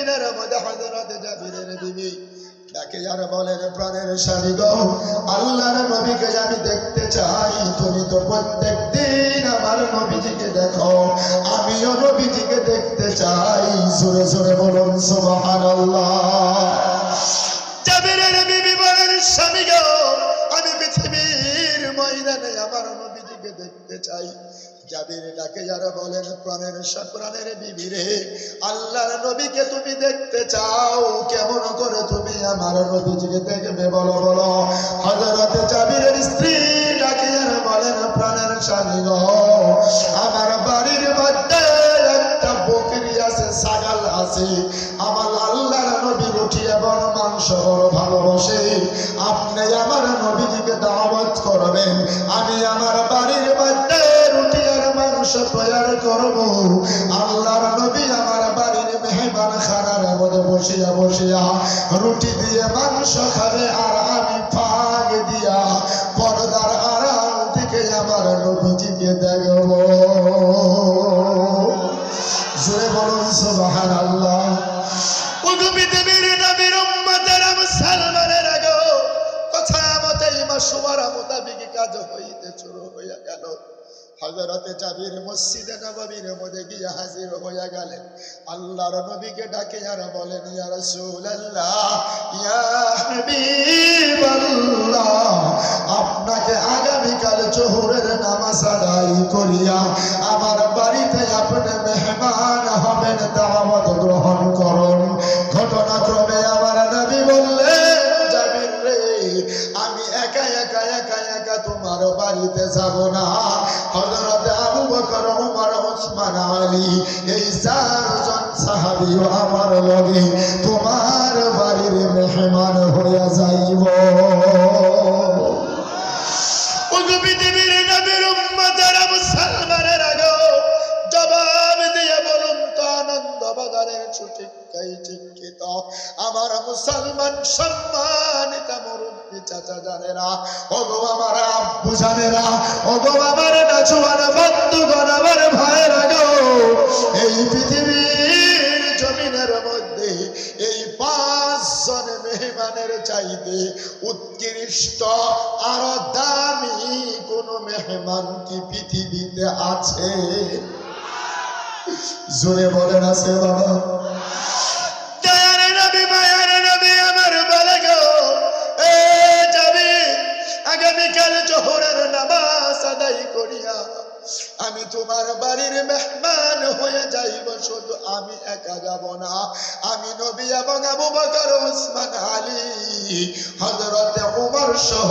জমিনের মধ্যে হযরত জাবিরের বিবি ডাকে আর বলেন, প্রাণের স্বামী গো, আল্লাহর নবীকে আমি দেখতে চাই, তুমি তো প্রত্যেক দিন আমার নবীজিকে দেখো। আমিও নবীজিকে দেখতে চাই। জোরে জোরে বলুন, সুবহানাল্লাহ। জাবিরের বিবি বলেন, স্বামী গো, আমি পৃথিবীর ময়দানে আমার নবীজিকে দেখতে চাই। জাবির ডাকে যারা বলেন, প্রাণের প্রাণের বিবি রে আল্লাহর নবীকে তুমি দেখতে চাও, কেমন করে তুমি আমার নবীজিকে দেখবে বলো বলো। হযরতে জাবিরের স্ত্রী ডাকে যারা বলেন, প্রাণের স্বামী আমার বাড়ির মধ্যে একটা বকরি আছে, ছাগল আছে। আমার আল্লাহর নবী রুটি এবং মাংস বড় ভালোবাসে। আপনি আমার নবীজিকে দাওয়াত করবেন, আমি আমার করব। আল্লাহর নবী আমার বাড়ির মেহমান খানার মধ্যে বসিয়া বসিয়া রুটি দিয়ে মাংস খাবে আর আমি ফাগ দিয়া পর্দার আড়াল থেকে আমার নবীজিকে দেখব। জোরে বলুন সুবহান আল্লাহ কথা মতেই মাসুমারা মোতাবিক কাজ হইতে শুরু হইয়া গেল। হজরতে জাবির মসজিদে নববীর মধ্যে গিয়ে হাজির হইয়া গেলেন। আল্লাহর নবীকে ডাকে, আর বলেন, ইয়া রাসূলুল্লাহ, ইয়া হাবিবাল্লাহ, আপনাকে আগামীকাল জোহরের নামাজ আদায় করিয়া আমার বাড়িতে আপনি মেহমান হবেন, দাওয়াত গ্রহণ করুন। ঘটনাক্রমে তোমার বাড়িতে যাব না। হযরত আবু বকর ওমর ওসমান, আলী, এই চারজন সাহাবীও আমার লগে তোমার বাড়ির মেহমান হইয়া যাইব। ছুটি আমার মুসলমান সম্মানিত মুরব্বী চাচা জানেরা, ওগো আমার আব্বু জানেরা, ওগো আমার নাচুয়ান বন্ধুগণ, আমার ভাইয়েরা গো, এই পৃথিবীর জমিনের মধ্যে এই পাঁচজন মেহমানের চাইতে উৎকৃষ্ট আর দামি কোন মেহমান কি পৃথিবীতে আছে? জোরে বলেন আছে বাবা। আগামীকাল জোহরের নামাজ আদায় করিয়া আমি তোমার বাড়ির মেহমান হয়ে যাইব, শুধু আমি একা যাব না। আমি নবী এবং আবু বকর, উসমান, আলী, হযরতে উমর সহ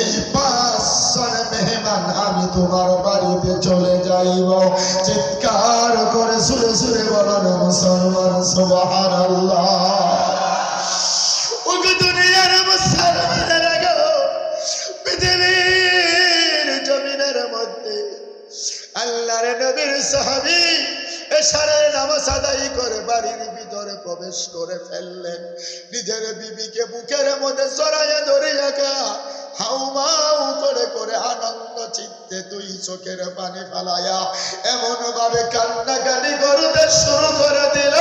এই পাঁচজন মেহমান আমি তোমার বাড়িতে চলে যাইব। চিৎকার করে সুরে সুরে বলেন, মুসলমান, সুবহানাল্লাহ। ওগো দুনিয়ার মুসলমানেরা পৃথিবীর জমিনের মধ্যে আল্লাহর নবীর সাহাবী এশারের নামাজ আদায় করে বাড়ির ভিতরে প্রবেশ করে ফেললেন। নিজের বিবিকে বুকের মধ্যে আনন্দ দুই চোখের পানি ফালায়া এমন ভাবে কান্নাকাটি করতে শুরু করে দিল।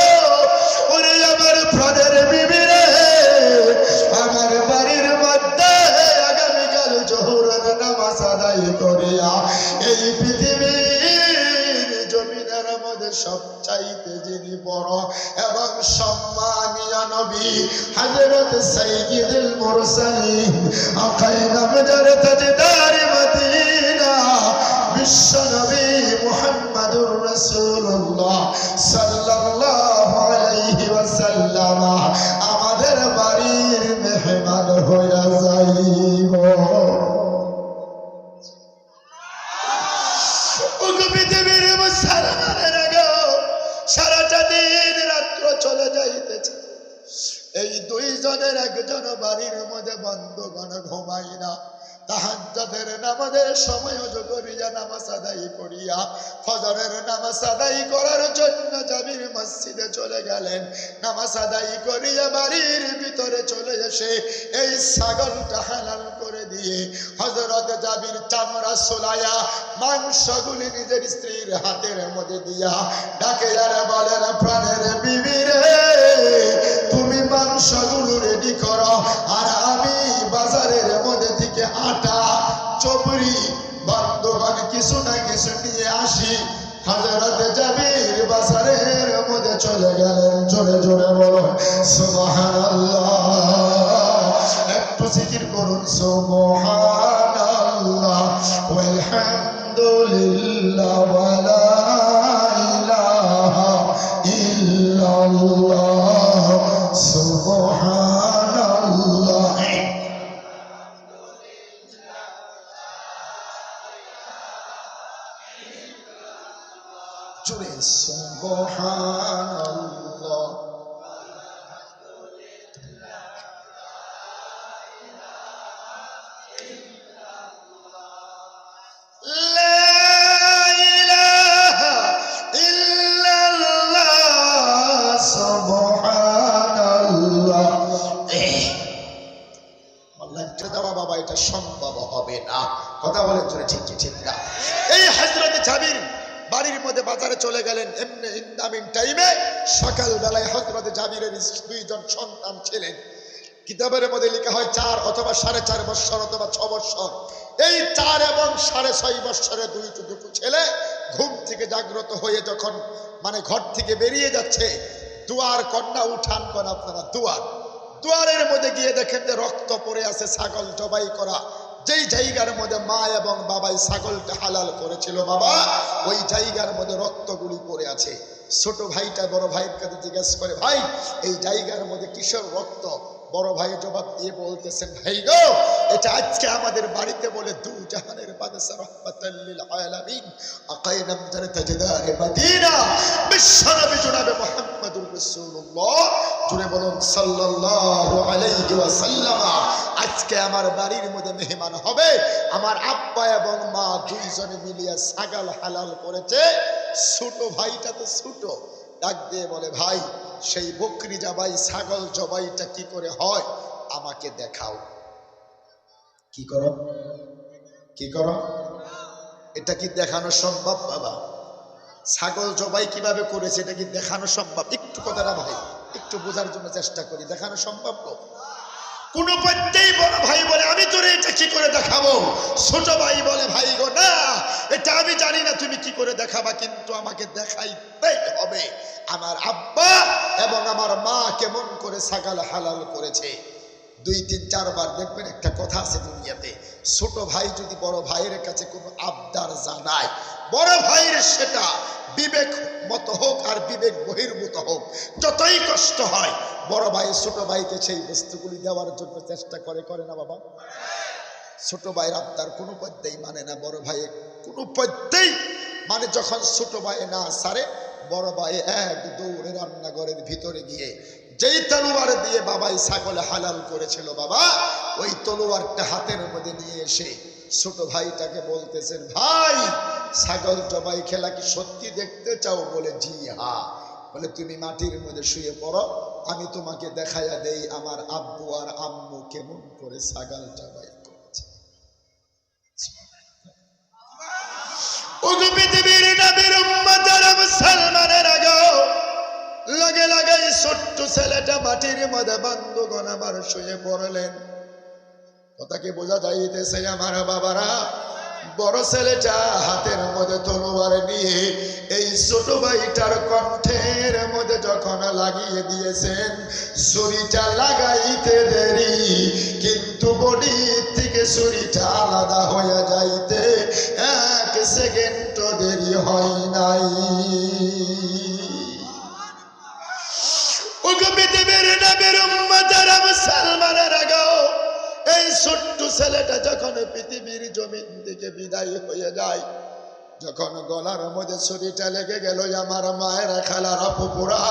আমার বাড়ির মধ্যে নামাজ আদায় করিয়া, এই পৃথিবীর সবচাইতে যিনি বড় এবং সম্মানীয় নবী হযরত সাইয়্যিদুল মুরসালিন আকাইনা মজার তাজদার মদিনা, বিশ্ব নবী মুহাম্মদুর রাসূলুল্লাহ সাল্লাল্লাহু আলাইহি ওয়াসাল্লাম। ওগো পৃথিবীর মুসলমানেরা গো। সারাটা দিন রাত্র চলে যাইতেছে। এই দুইজনের একজন বাড়ির মধ্যে বন্ধগণ ঘুমাই না। তাহাজ্জুদের নামাজের সময় করিয়া নামাজ আদায় করিয়া ফজরের নামাজ আদায় করার জন্য জাবির মসজিদে চলে গেলেন। নামাজ আদায় করিয়া বাড়ির ভিতরে চলে এসে এই ছাগলটা হালাল করে নিয়ে হজরত জাবির চামড়া সোলায়া মাংসগুলি নিজের স্ত্রীর হাতের মধ্যে দিয়া ডাকে যারা বলেন প্রাণের বিবি রে, তুমি মাংসগুলো রেডি করো। আর আমি বাজারের মধ্যে থেকে আটা, চপড়ি, বন্ধবান কিছু না কিছু নিয়ে আসি। হাজারত জাবির বাজারের মধ্যে চলে গেলেন, জোরে জোরে বলো সুবহানাল্লাহ। একটু জিকির করুন সুবহানাল্লাহ ওয়ালহামদুলিল্লাহ ওয়ালা বাজারে চলে গেলেন। এমনি ইন্দামিন টাইমে সকাল বেলায় হজরতে জাবিরের দুইজন সন্তান ছিলেন। কিতাবের মধ্যে লেখা হয় চার অথবা সাড়ে চার বৎসর অথবা ছ বৎসর। এই চার এবং সাড়ে ছয় বৎসরের দুই দুটো ছেলে ঘুম থেকে জাগ্রত হয়ে যখন মানে ঘর থেকে বেরিয়ে যাচ্ছে, দুয়ার কন্যা উঠান করেন আপনারা, দুয়ার। দুয়ারের মধ্যে গিয়ে দেখেন যে রক্ত পড়ে আছে, ছাগল জবাই করা যেই জায়গার মধ্যে মা এবং বাবাই ছাগলটা হালাল করেছিল বাবা, ওই জায়গার মধ্যে রক্তগুলি পড়ে আছে। ছোট ভাইটা বড় ভাইয়ের কাছে জিজ্ঞেস করে, ভাই, এই জায়গার মধ্যে কিশোর রক্ত? বড় ভাই জবাব দিয়ে বলতেছেন ভাই গো, এটা আজকে আমাদের বাড়িতে বলে দু জাহানের বাদশা জুড়ে বলুন আজকে আমার বাড়ির মধ্যে মেহমান হবে। আমার আব্বা এবং মা দুইজনে মিলিয়ে ছাগল হালাল করেছে। ছোট ভাইটা তো ছোট। ডাক দিয়ে বলে, ভাই, সেই বকরি জবাই, ছাগল জবাইটা কি করে হয়? আমাকে দেখাও। কি করো? কি করো? এটা কি দেখানো সম্ভব, বাবা? ছাগল জবাই কীভাবে করেছে, এটা কি দেখানো সম্ভব? একটু কথাটা ভাই, একটু বোঝার জন্য চেষ্টা করি। দেখানো সম্ভব? কোন পর্যায়ে বড় ভাই বলে, আমি তোরে এটা কি করে দেখাবো? ছোট ভাই বলে, ভাই গো, না, এটা আমি জানি না তুমি কি করে দেখাবা, কিন্তু আমাকে দেখাইতেই হবে। আমার আব্বা এবং আমার মা কেমন করে ছাগল হালাল করেছে। দুই, তিন চারবার দেখবেন একটা কথা আছে দুনিয়াতে। ছোট ভাই যদি বড় ভাইয়ের কাছে কোনো আবদার জানায় বড় ভাইয়ের সেটা বিবেক মতো হোক আর বিবেক বহির্ভূত হোক। যতই কষ্ট হয়, বড় ভাই ছোট ভাইকে সেই বস্তুগুলি দেওয়ার জন্য চেষ্টা করে করে না বাবা? ছোট ভাইয়ের আবদার কোনো পদ্যেই মানে না, বড় ভাইয়ের কোনো পদ্যেই মানে যখন ছোট ভাই না সারে, বড় ভাই এক দৌড়ে রান্নাঘরের ভিতরে গিয়ে যেই তলোয়ার দিয়ে বাবাই ছাগল হালাল করেছিল বাবা, ওই তলোয়ারটা হাতের মধ্যে নিয়ে এসে ছোট ভাইটাকে বলতেছেন, ভাই, ছাগল জবাই খেলা কি সত্যি দেখতে চাও? বলে, জি, হা। বলে, তুমি মাটির মধ্যে শুয়ে পড়ো, আমি তোমাকে দেখাইয়া দেই, আমার আব্বু আর আম্মু কেমন করে ছাগল জবাই করেছে। লাগে লাগে ছোট্ট ছেলেটা মাটির মধ্যে বান্ধবগণ আবার শুয়ে পড়লেন। কথাকে বোঝা যাইতেছে আমার বাবারা? বড় ছেলেটা হাতের মধ্যে তলোয়ার নিয়ে এই ছোট ভাইটার কণ্ঠের মধ্যে যখন লাগিয়ে দিয়েছেন, ছুরিটা লাগাইতে দেরি, কিন্তু বডি থেকে ছুরিটা আলাদা হয়ে যাইতে এক সেকেন্ড দেরি হয় নাই। ওকে নবীর উম্মতের মুসলমানের আগেও এই ছোট্ট ছেলেটা যখন পৃথিবীর জমিন থেকে বিদায় হয়ে যায়, যখন গলার মধ্যে ছুরিটা লেগে গেল, আমার মায়ের খালার ফুপুরা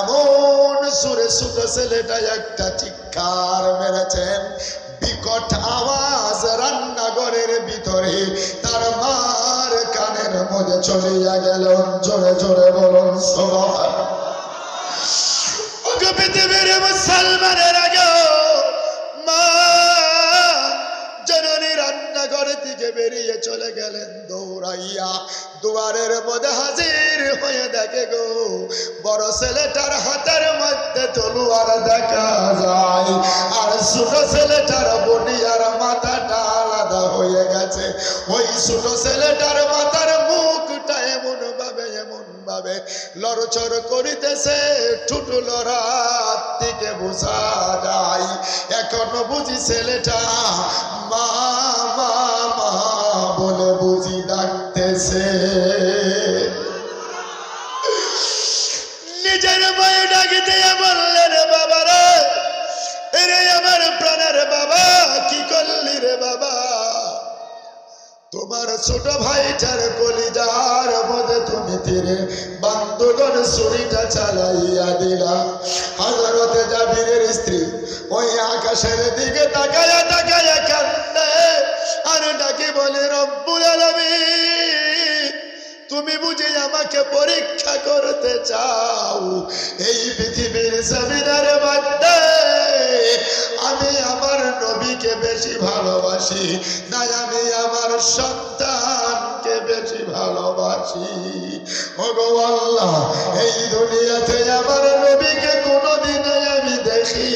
এমন সুরে ছোট ছেলেটা একটা চিৎকার মেরেছেন। বিকট আওয়াজ রান্নাঘরের ভিতরে তার মার কানের মধ্যে চলিয়া গেল। জোরে জোরে বলুন সবার ওকে গেলেন দৌড়াইয়া, দুয়ারের মধ্যে হাজির হয়ে দেখে গো, বড় ছেলেটার হাতের মধ্যে তলুয়ার দেখা যায়। আর ছোট ছেলেটার বডি আর মাথাটা আলাদা হয়ে গেছে। ওই ছোট ছেলেটার মাথার মুখটা এমন ভাবে এমন ভাবে লড়চড় করিতেছে, ঠুটু লড়ার থেকে বোঝা যায়। এখনও বুঝি ছেলেটা মা মা মা বলে বুঝি ডাকতেছে। নিজের মায়ে ডাকিতে বললেন বাবা রে রে আমার প্রাণের বাবা, কি করলি রে বাবা? তোমার ছোট ভাইটার কলিজার মধ্যে তুমি তীরে বান্দগণ ছুরিটা চালাইয়া দিলা। হাজারতে জাবিরের স্ত্রী ওই আকাশের দিকে তাকায়া তাকায়া আর ডাকি বলে, রব্বুল তুমি বুঝে আমাকে পরীক্ষা করতে চাও। এই পৃথিবীর জমিনের মধ্যে আমি আমার নবীকে বেশি ভালোবাসি না আমি আমার সন্তানকে বেশি ভালোবাসি। আল্লাহ, এই দুনিয়াতে আমার নবীকে কোনোদিন আমি দেখি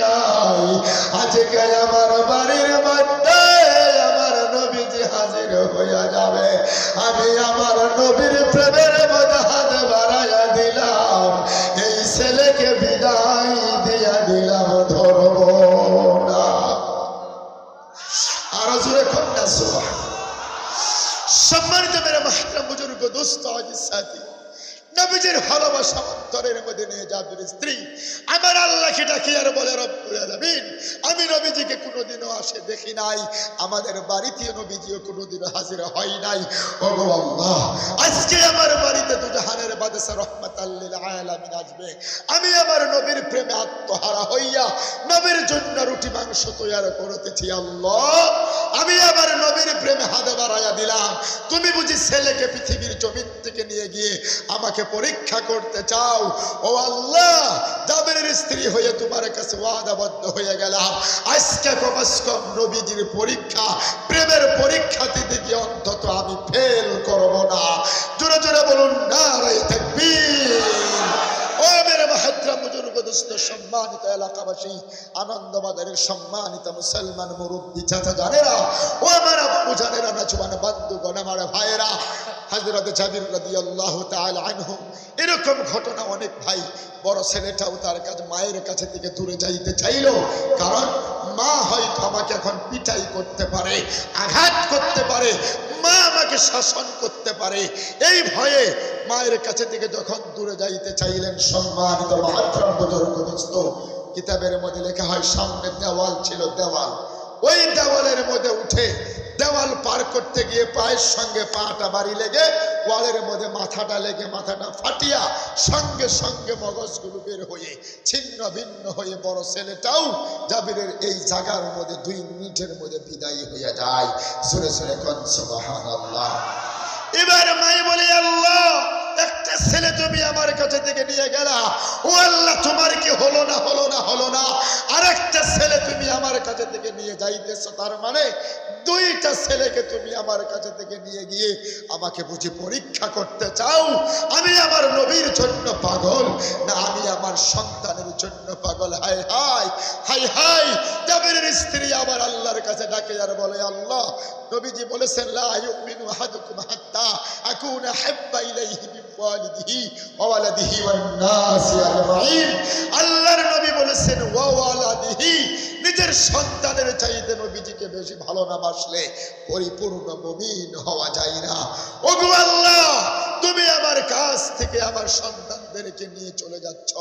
নাই। আজকে আমার নবীজির ভালোবাসা অন্তরের মধ্যে নিয়ে যাবেন স্ত্রী। আমার আল্লাহকে ডাকি, আর বলে আলামিন, আমি নবীজিকে কোনোদিনও আসে দেখি নাই। আমাদের বাড়িতে নবীজিও কোনোদিনও হাজির হয় নাই। আল্লাহ, আজকে আমার বাড়িতে দুজাহানের বাদশা রহমাতাল্লিল আলামিন আসবে। আমি আমার নবীর প্রেমে আত্মহারা হইয়া নবীর জন্য রুটি মাংস তৈরি করতেছি, আল্লাহ। আমি আমার নবীর প্রেমে হাতে বাড়াইয়া দিলাম। তুমি বুঝি ছেলেকে পৃথিবীর জমিন থেকে নিয়ে গিয়ে আমাকে পরীক্ষা করতে চাও? ও আল্লাহ জাবেরের স্ত্রী হয়ে তোমার কাছে ওয়াদাবদ্ধ হয়ে গেলাম। আজকে কমাস কম নবীজির পরীক্ষা, প্রেমের পরীক্ষা দিতে গিয়ে অন্তত আমি ফেল করব না। জোরে জোরে বলুন না রে থাকবীর ও সম্মানিত এলাকাবাসী, আনন্দবাজারের সম্মানিত মুসলমান ও ভাইয়েরা এরকম ঘটনা অনেক ভাই, বড় ছেলেটাও তার কাছে, মায়ের কাছে থেকে দূরে যাইতে চাইলো, কারণ মা হয়তো আমাকে এখন পিটাই করতে পারে, আঘাত করতে পারে, মা আমাকে শাসন করতে পারে, এই ভয়ে মায়ের কাছে থেকে যখন দূরে যাইতে চাইলেন, সম্মানিত মহাত্রম কিতাবের মধ্যে লেখা হয়, সামনে দেওয়াল ছিল দেওয়াল। ওই দেওয়ালের মধ্যে উঠে দেওয়াল পার করতে গিয়ে পায়ের সঙ্গে পাটা বাড়ি লেগে, ওয়ালের মধ্যে মাথাটা লেগে মাথাটা ফাটিয়া সঙ্গে সঙ্গে মগজগুলো বের হয়ে, ছিন্ন ভিন্ন হয়ে বড় ছেলেটাও জাবিরের এই জায়গার মধ্যে দুই মিনিটের মধ্যে বিদায়ী হইয়া যায়। সুরে সুরে আল্লাহ এবার মাই বলে, আল্লাহ! একটা ছেলে তুমি আমার কাছে থেকে নিয়ে গেলা। ও আল্লাহ, তোমার কি হলো না হলো না হলো না? আর একটা ছেলে তুমি আমার কাছে থেকে নিয়ে যাইতেছো, তার মানে দুইটা ছেলেকে তুমি আমার কাছে থেকে নিয়ে গিয়ে আমাকে বুঝি পরীক্ষা করতে চাও? আমি আমার নবীর জন্য পাগল? না, আমি আমার সন্তানের জন্য পাগল? হায় হাই হাই হাই, জাবেরের স্ত্রী আমার আল্লাহর কাছে ডাকে আর বলে, আল্লাহ, নবীজি বলেছেন, লা ইউমিনু আহাদুকুম হাত্তা আকুনা হাব্বা ইলাইহি মিন ওয়ালিদিহি ওয়া ওয়ালাদিহি ওয়ান নাসি আজমাইন। আল্লাহর নবী বলেছেন, ওয়া ওয়ালাদিহি, নিজের সন্তানের চাইতে নবীজিকে বেশি ভালো না বাসলে পরিপূর্ণ মুমিন হওয়া যায় না। ওগো আল্লাহ, তুমি আমার কাছ থেকে আমার সন্তানদেরকে নিয়ে চলে যাচ্ছ।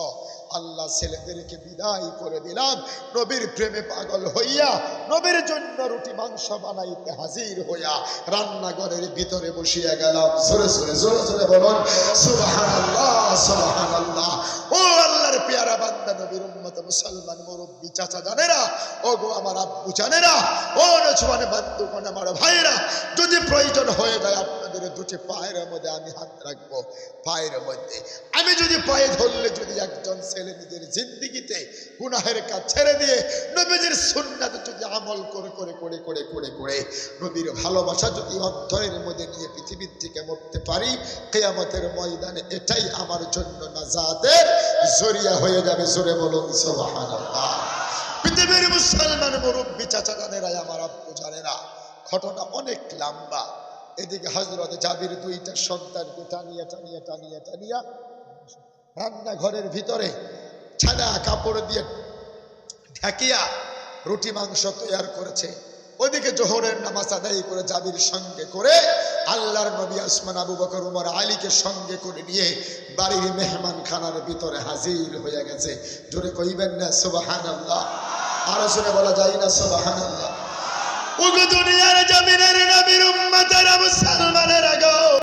আল্লাহ ছেলেদেরকে বিদায় করে দিলাম। নবীর প্রেমে পাগল হইয়া, নবীর জন্য রুটি, মাংস বানাইতে হাজির হইয়া রান্নাঘরের ভিতরে বসিয়া গেলাম। সরে সরে সরে সরে বলুন সুবাহ আল্লাহ সুবাহ আল্লাহ ও আল্লাহর পেয়ারা মুসলমান মুরব্বী চাচা জানেরা ও গো আমার আব্বু জানেরা, ও নজওয়ান বান্ধবগণ আমার ভাইরা যদি প্রয়োজন হয়ে যায় আপনাদের দুটি পায়ের মধ্যে আমি হাত রাখব। পায়ের মধ্যে। আমি যদি পায়ে ধরলে যদি একজন ছেলে নিজের জিন্দিগিতে গুনাহের কাজ ছেড়ে দিয়ে নবীজির সুন্নাত যদি আমল করে করে করে করে করে করে নবীর ভালোবাসা যদি অন্তরের মধ্যে নিয়ে পৃথিবীর থেকে মরতে পারি, কেয়ামতের ময়দানে এটাই আমার জন্য নাজাতের জরিয়া হয়ে যাবে। জোরে বলুন পৃথিবীর মুসলমান মুরব্বী চাচা জানেরা আমার আব্বু জানে না ঘটনা অনেক লম্বা। এদিকে হজরত জাবির দুইটা সন্তানকে টানিয়া টানিয়া টানিয়া টানিয়া রান্নাঘরের ভিতরে ছাদা কাপড় দিয়ে ঢাকিয়া রুটি মাংস তৈয়ার করেছে। ওদিকে জোহরের নামাজ আদায় করে জাবির সঙ্গে করে আল্লাহর নবী আসমান আবু বকর উমর আলীকে সঙ্গে করে নিয়ে বাড়ির মেহমান খানার ভিতরে হাজির হয়ে গেছে। জোরে কইবেন না সুবাহান আল্লাহ আরও শুনে বলা যায় না সোবাহান আল্লাহ দুনিয়ার জমিনের নবীর উম্মতের মুসলমানের আগো